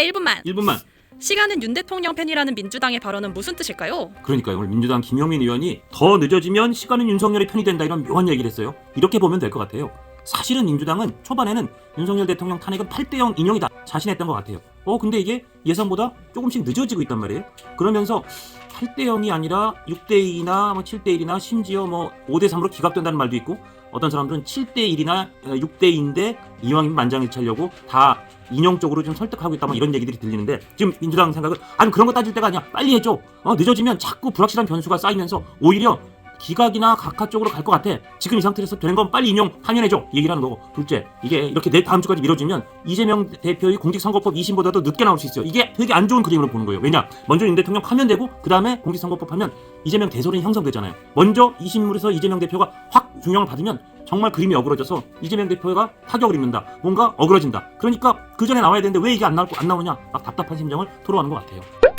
대 1분만. 1분만. 시간은 윤 대통령 팬이라는 민주당의 발언은 무슨 뜻일까요? 그러니까요. 오늘 민주당 김용민 의원이 더 늦어지면 시간은 윤석열의 편이 된다 이런 묘한 얘기를 했어요. 이렇게 보면 될 것 같아요. 사실은 민주당은 초반에는 윤석열 대통령 탄핵은 8대0 인용이다 자신했던 것 같아요. 어 근데 이게 예상보다 조금씩 늦어지고 있단 말이에요. 그러면서 8대0이 아니라 6대2나 뭐 7대1이나 심지어 뭐 5대3으로 기각된다는 말도 있고 어떤 사람들은 7대1이나 6대2인데 이왕이면 만장일치하려고 다 인용적으로 좀 설득하고 있다 뭐 이런 얘기들이 들리는데 지금 민주당 생각은 아니 그런 거 따질 때가 아니야. 빨리 해줘. 어, 늦어지면 자꾸 불확실한 변수가 쌓이면서 오히려 기각이나 각하 쪽으로 갈 것 같아. 지금 이 상태에서 되는 건 빨리 인용 하면해줘. 얘기를 하는 거고. 둘째 이게 이렇게 내 다음 주까지 미뤄지면 이재명 대표의 공직선거법 2심보다도 늦게 나올 수 있어요. 이게 되게 안 좋은 그림으로 보는 거예요. 왜냐? 먼저 윤 대통령 하면 되고 그 다음에 공직선거법 하면 이재명 대선이 형성되잖아요. 먼저 2심물에서 이재명 대표가 확 중형을 받으면 정말 그림이 어그러져서 이재명 대표가 타격을 입는다. 뭔가 어그러진다. 그러니까 그 전에 나와야 되는데 왜 이게 안 나올 안 나오냐? 막 답답한 심정을 토로하는 것 같아요.